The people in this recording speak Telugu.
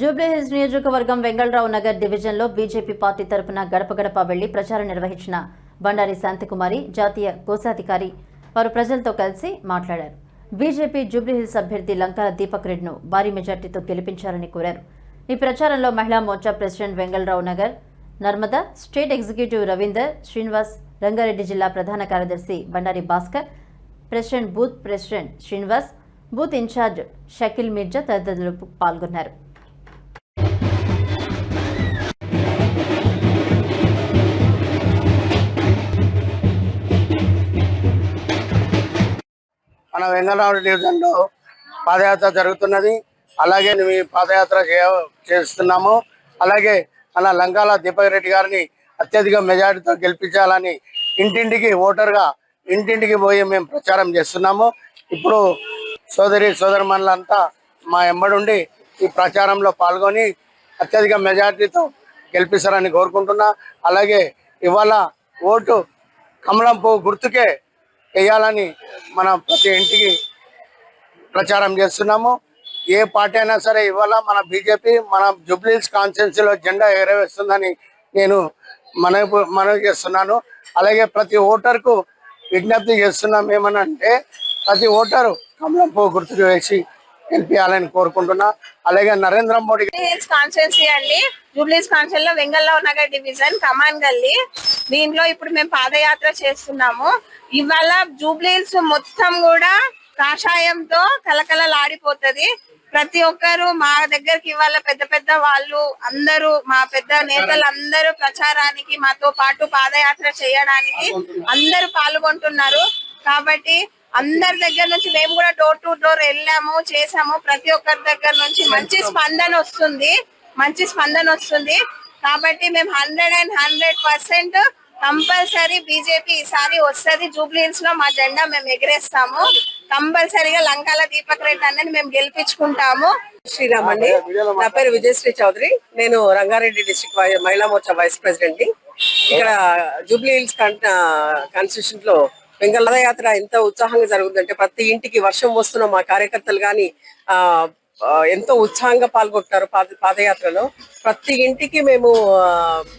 జూబ్లీహిల్స్ నియోజకవర్గం వెంగళరావు నగర్ డివిజన్లో బీజేపీ పార్టీ తరపున గడప గడప వెళ్ళి ప్రచారం నిర్వహించిన బండారి శాంతికుమారి జాతీయ కోశాధికారి వారు ప్రజలతో కలిసి మాట్లాడారు. బీజేపీ జూబ్లీహిల్స్ అభ్యర్థి లంకాల దీపక్ రెడ్డిను భారీ మెజార్టీతో గెలిపించాలని కోరారు. ఈ ప్రచారంలో Mahila Morcha president Vengalrao Nagar Narmada state executive Ravinder Srinivas Rangareddy జిల్లా ప్రధాన కార్యదర్శి Bandari Bhaskar president booth president Srinivas booth incharge Shakeel Mirza తదితరులు పాల్గొన్నారు. మన వెంగళరావు డివిజన్లో పాదయాత్ర జరుగుతున్నది. అలాగే మేము పాదయాత్ర చేస్తున్నాము. అలాగే మన లంకాల దీపక్ రెడ్డి గారిని అత్యధిక మెజారిటీతో గెలిపించాలని ఇంటింటికి ఓటర్గా ఇంటింటికి పోయి మేము ప్రచారం చేస్తున్నాము. ఇప్పుడు సోదరి సోదరుమణులంతా మా ఎంబడుండి ఈ ప్రచారంలో పాల్గొని అత్యధిక మెజారిటీతో గెలిపిస్తారని కోరుకుంటున్నా. అలాగే ఇవాళ ఓటు కమలం పువ్వు గుర్తుకే వేయాలని మనం ప్రతి ఇంటికి ప్రచారం చేస్తున్నాము. ఏ పార్టీ అయినా సరే ఇవాళ మన బీజేపీ మన జూబ్లీస్ కాన్స్టిట్యున్సీలో జెండా ఎగరవేస్తుందని నేను మన మనవి చేస్తున్నాను. అలాగే ప్రతి ఓటర్కు విజ్ఞప్తి చేస్తున్నాం ఏమనంటే ప్రతి ఓటరు కమలం పువ్వు గుర్తుకు వేసి గెలిపించాలని కోరుకుంటున్నా. అలాగే నరేంద్ర మోడీ జూబ్లీహిల్స్ కాన్స్టిట్యున్సీ అండి. జూబ్లీహిల్స్ కాన్స్టిట్యూషన్లో వెంగల్లో నగర్ డివిజన్ కమాన్ గల్లీ. దీంట్లో ఇప్పుడు మేము పాదయాత్ర చేస్తున్నాము. ఇవాళ జూబ్లీస్ మొత్తం కూడా కాషాయంతో కలకలలాడిపోతుంది ప్రతి ఒక్కరు మా దగ్గరికి ఇవాళ పెద్ద పెద్ద వాళ్ళు అందరూ మా పెద్ద నేతలు అందరూ ప్రచారానికి మాతో పాటు పాదయాత్ర చేయడానికి అందరూ పాల్గొంటున్నారు. కాబట్టి అందరి దగ్గర నుంచి మేము కూడా డోర్ టు డోర్ వెళ్ళాము చేసాము ప్రతి ఒక్కరి దగ్గర నుంచి మంచి స్పందన వస్తుంది. మంచి స్పందన వస్తుంది. కాబట్టి మేము hundred and hundred percent compulsory BJP ఈసారి వస్తుంది. జూబ్లీహిల్స్లో మా జెండా మేము ఎగరేస్తాము. కంపల్సరీగా లంకాల దీపక్ రెడ్డి అన్నని మేము గెలిపించుకుంటాము. శ్రీరామ్ అండి. నా పేరు విజయశ్రీ చౌదరి. నేను రంగారెడ్డి డిస్ట్రిక్ట్ వై- మహిళా మోర్చా వైస్ ప్రెసిడెంట్ని ఇక్కడ జూబ్లీ హిల్స్ కాన్స్టిట్యూషన్లో వెంగళ పాదయాత్ర ఎంత ఉత్సాహంగా జరుగుతుందంటే ప్రతి ఇంటికి వర్షం వస్తున్న మా కార్యకర్తలు గాని ఆ ఎంతో ఉత్సాహంగా పాల్గొంటున్నారు పాద పాదయాత్రలో. ప్రతి ఇంటికి మేము ఆ,